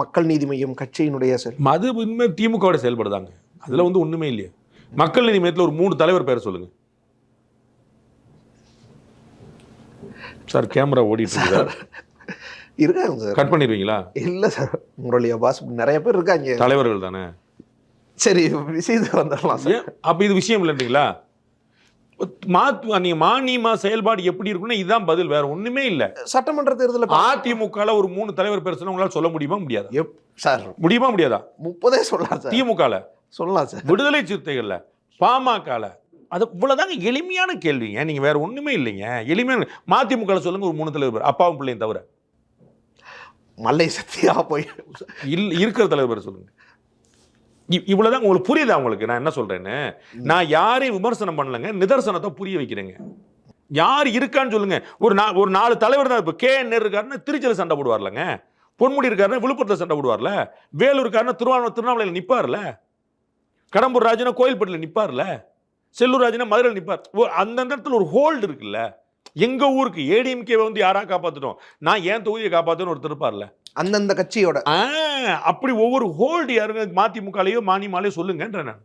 மக்கள் நீதி மையம் கட்சியினுடைய செல் அது உண்மை திமுகவோட செயல்படுதாங்க. அதுல வந்து ஒண்ணுமே இல்லையே. மக்கள் நீதி மையத்துல ஒரு மூணு தலைவர் பேரை சொல்லுங்க. சார் கேமரா ஓடிட்டு சார். இருக்காங்க சார். கட் பண்ணிடுவீங்களா? இல்ல சார். உங்களுடைய பாஸ் நிறைய பேர் இருக்காங்க. தலைவர்கள் தானே? சரி விஷயத்துக்கு வந்துடலாம் சார். அப்ப இது விஷயம் இல்லைன்றீங்களா? மாத்து நீங்க மானியமா செயல்பாடு எப்படி இருக்குன்னா இதுதான் பதில் வேற ஒண்ணுமே இல்ல. சட்டமன்ற தேர்தலில் அதிமுகல ஒரு மூணு தலைவர் பேர் சொன்னா உங்களால சொல்ல முடியுமா முடியாதா? எப் சார். முடியுமா முடியாதா? முப்பதே சொல்லலாம் சார். திமுகல? சொல்லலாம் சார். விடுதலை சிறுத்தைகள்ல? பாமகல? அது இவ்வளவுதாங்க எளிமையான கேள்விங்க நீங்க வேற ஒண்ணுமே இல்லைங்க. எளிமையான மதிமுகல சொல்லுங்க ஒரு மூணு தலைவர் அப்பாவும் பிள்ளையும் தவிர. மல்லை சத்தியா போய் இல் இருக்கிற தலைவர் பேர் சொல்லுங்க இ- இவ்வளவுதான் உங்களுக்கு புரியுதா உங்களுக்கு? நான் என்ன சொல்றேன்னு? நான் யாரையும் விமர்சனம் பண்ணலங்க நிதர்சனத்தை புரிய வைக்கிறேங்க. யார் இருக்கான்னு சொல்லுங்க. ஒரு நா ஒரு நாலு தலைவர் தான் இப்போ கே என் இருக்காருன்னா திருச்சியில் சண்டை போடுவார்லங்க. பொன்முடி இருக்காருன்னா விழுப்புரத்தில் சண்டை போடுவார்ல. வேலூர் இருக்காருன்னா திருவாரூர் திருவண்ணாமலையில் நிப்பார்ல. கடம்பூர் ராஜனா கோயில்பட்டில் நிப்பார்ல. செல்லூர் ராஜனா மதுரையில் நிப்பார். ஓ, அந்தந்த இடத்துல ஒரு ஹோல்டு இருக்குல்ல. எங்க ஊருக்கு ஏடிஎம்கே வந்து யாரா காப்பாத்திட்டோம் நான் ஏன் தொகுதியை காப்பாத்தணும் ஒருத்தர் இருப்பார்ல. அந்தந்த கட்சியோட. ஆ, அப்படி ஒவ்வொரு ஹோல்டு யாருங்க? மதிமுகலையோ மானியமாலையோ சொல்லுங்கன்ற நான்.